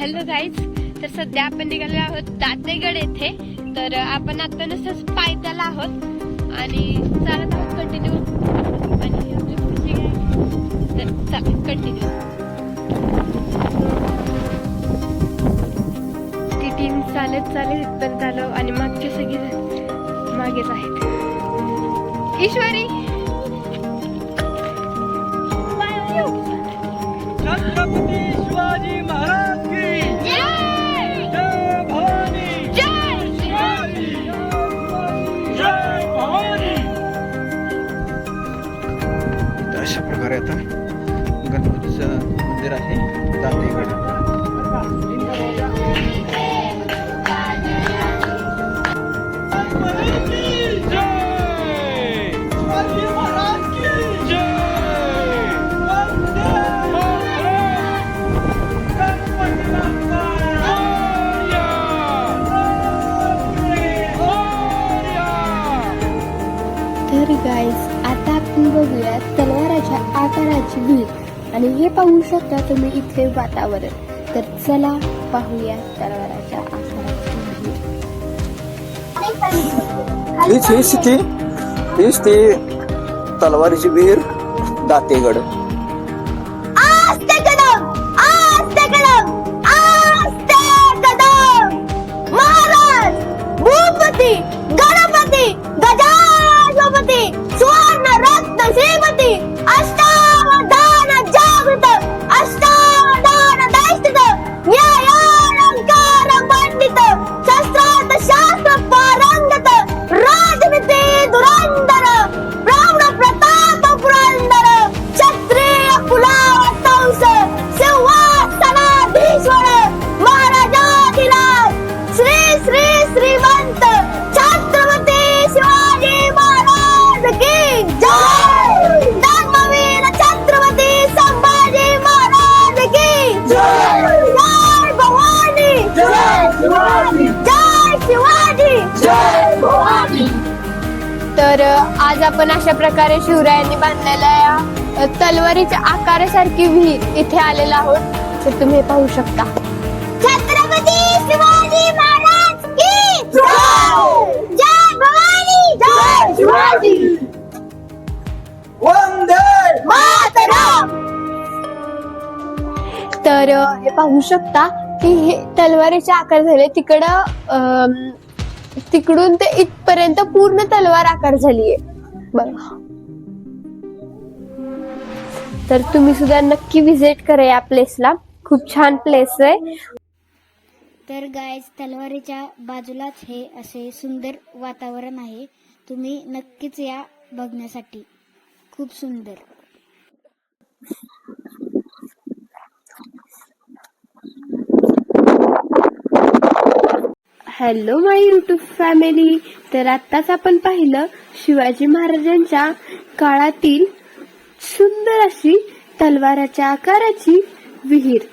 Hello guys तर सध्या आपण निघालो आहोत दातेगड येथे. तर आपण आता नुसतंच पायदल आहोत. आणि चालत आहोत कंटिन्यू आणि आपली पुढची गाडी तर कंटिन्यू ती टीम चालत चालत इथपर्यंत आलो आणि मागचे सगळे मागेच आहेत. ईश्वरी! तर अशा आता आपण बघूया तलवाराच्या आकाराची भीत आणि हे पाहू शकता तुम्ही इथले वातावरण. तर चला पाहूया तलवाराच्या आकाराची हीच हीच ती हीच ती तलवारीची वीर दातेगड. तर आज आपण अशा प्रकारे शिवरायांनी बांधलेल्या या तलवारीच्या आकारासारखी विहीर इथे आलेला आहोत. तर तुम्ही हे पाहू शकता. छत्रपती शिवाजी महाराज की जय! जय भवानी जय शिवाजी! वंदे मातरम! तर हे पाहू शकता की हे तलवारीचे आकार झाले. तिकडं तिकडून ते इथपर्यंत पूर्ण तलवार आकार झालीये. बघा. तर तुम्ही सुद्धा नक्की विजिट करा या प्लेसला खूप छान प्लेस आहे. तर गायज तलवारीच्या बाजूलाच हे असे सुंदर वातावरण आहे. तुम्ही नक्कीच या बघण्यासाठी. खूप सुंदर. Hello my YouTube family. तर आत्ताच आपण पाहिलं शिवाजी महाराजांच्या काळातील सुंदर अशी तलवाराच्या आकाराची विहीर.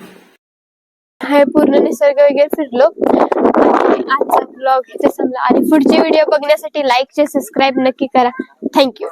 हाय पूर्ण निसर्ग वगैरे फिरलो. आजचा ब्लॉग इथे संपला. आणि पुढचे व्हिडिओ बघण्यासाठी लाईक चे सबस्क्राईब नक्की करा. थँक्यू